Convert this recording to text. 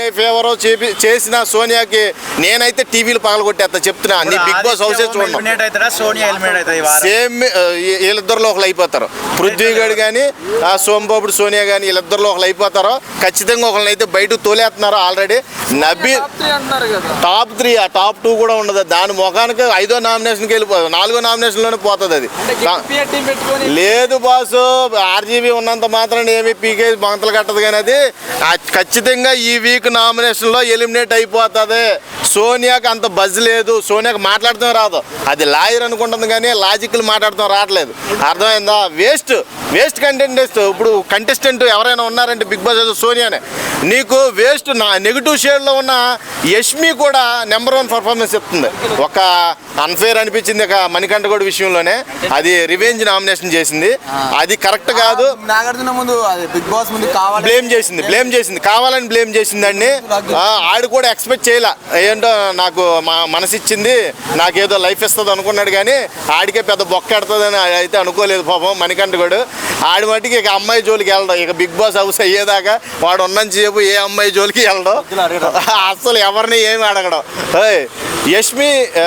ఏ favour చేపి చేసిన సోనియాకి నేనైతే టీవీలు పగలగొట్టేస్తా చెప్తున్నా. నీ బిగ్ బాస్ హౌసే ఎలిమినేట్ అవుతారా సోనియా ఎలిమినేట్ అవుతుంది సేమ్ వీళ్ళిద్దరిలో ఒకరు అయిపోతారు. పృథ్వీగడ్ కానీ ఆ సోంబాబుడు సోనియా కానీ వీళ్ళిద్దరిలో ఒకరు అయిపోతారు. ఖచ్చితంగా ఒకరిని అయితే బయటకు తోలేస్తున్నారు ఆల్రెడీ. నబీ టాప్ త్రీ ఆ టాప్ టూ కూడా ఉండదు. దాని ముఖానికి ఐదో నామినేషన్కి వెళ్ళిపోతుంది నాలుగో నామినేషన్లోనే పోతుంది అది. లేదు బాసు ఆర్జీబీ ఉన్నంత మాత్రం ఏమి పీకే బంతలు కట్టదు కానీ అది ఖచ్చితంగా ఈ వీక్ నామినేషన్లో ఎలిమినేట్ అయిపోతుంది. సోనియాకి అంత బజ్ లేదు సోనియాకి మాట్లాడటం రాదు. అది లాయర్ అనుకుంటుంది కానీ లాజిక్లు మాట్లాడటం రావట్లేదు. అర్థమైందా? వేస్ట్ వేస్ట్ కంటెంటెస్ట్ ఇప్పుడు కంటెస్టెంట్ ఎవరైనా ఉన్నారంటే బిగ్ బాస్ సోనియానే. నీకు వేస్ట్ నా నెగిటివ్ షేడ్లో ఉన్న యష్మి కూడా నెంబర్ వన్ పర్ఫార్మెన్స్ ఇస్తుంది ఒక అన్ఫేర్ అనిపించింది ఒక మణికంఠగౌడ విషయంలోనే. అది రివెంజ్ నామినేషన్ చేసింది. అది కరెక్ట్ కాదు. నాగార్జున ముందు అది బిగ్ బాస్ ముందు కావాలి బ్లేమ్ చేసింది బ్లేమ్ చేసింది. కావాలని బ్లేమ్ చేసిందండి ఆడు కూడా ఎక్స్పెక్ట్ చేయలే. ఏంటో నాకు మా మనసు ఇచ్చింది నాకేదో లైఫ్ ఇస్తుంది అనుకున్నాడు కానీ ఆడికే పెద్ద బొక్క ఎడుతుందని అయితే అనుకోలేదు పాపం మణికంఠగౌడు. ఆడి మట్టికి ఇక అమ్మాయి జోలికి వెళ్ళడం ఇక బిగ్ బాస్ హౌస్ అయ్యేదాకా వాడు ఉన్నంతసేపు ఏ అమ్మాయి జోలికి వెళ్ళడం. అస్సలు ఎవరిని ఏమి అడగడం ఏయ్, యష్మి ఆ,